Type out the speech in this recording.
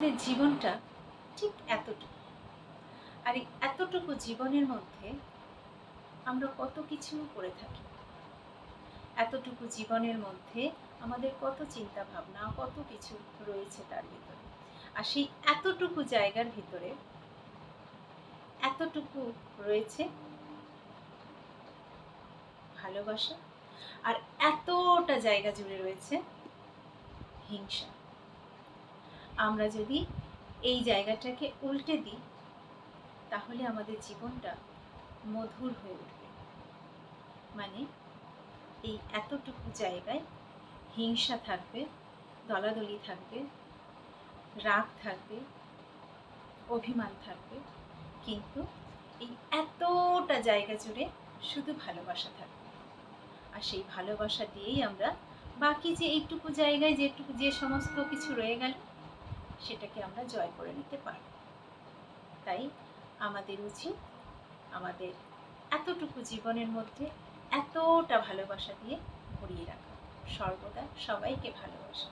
জীবনটা ঠিক এতটুকু। আর এই এতটুকু জীবনের মধ্যে আমরা কত কিছু করে থাকি। এতটুকু জীবনের মধ্যে আমাদের কত চিন্তা ভাবনা কত কিছু রয়েছে তার ভিতরে। আর সেই এতটুকু জায়গার ভিতরে এতটুকু রয়েছে ভালোবাসা। আর এতটা জায়গা জুড়ে রয়েছে হিংসা। আমরা যদি এই জায়গাটাকে উল্টে দিই, তাহলে আমাদের জীবনটা মধুর হয়ে উঠবে। মানে এই এতটুকু জায়গায় হিংসা থাকবে, দলাদলি থাকবে, রাগ থাকবে, অভিমান থাকবে, কিন্তু এই এতটা জায়গা জুড়ে শুধু ভালোবাসা থাকবে। আর সেই ভালোবাসা দিয়েই আমরা বাকি যে এইটুকু জায়গায়, যেটুকু যে সমস্ত কিছু রয়ে গেল সেটাকে আমরা জয় করে নিতে পারব তাই আমাদের উচিত আমাদের এতটুকু জীবনের মধ্যে এতটা ভালোবাসা দিয়ে ভরিয়ে রাখা। সর্বদা সবাইকে ভালোবাসা।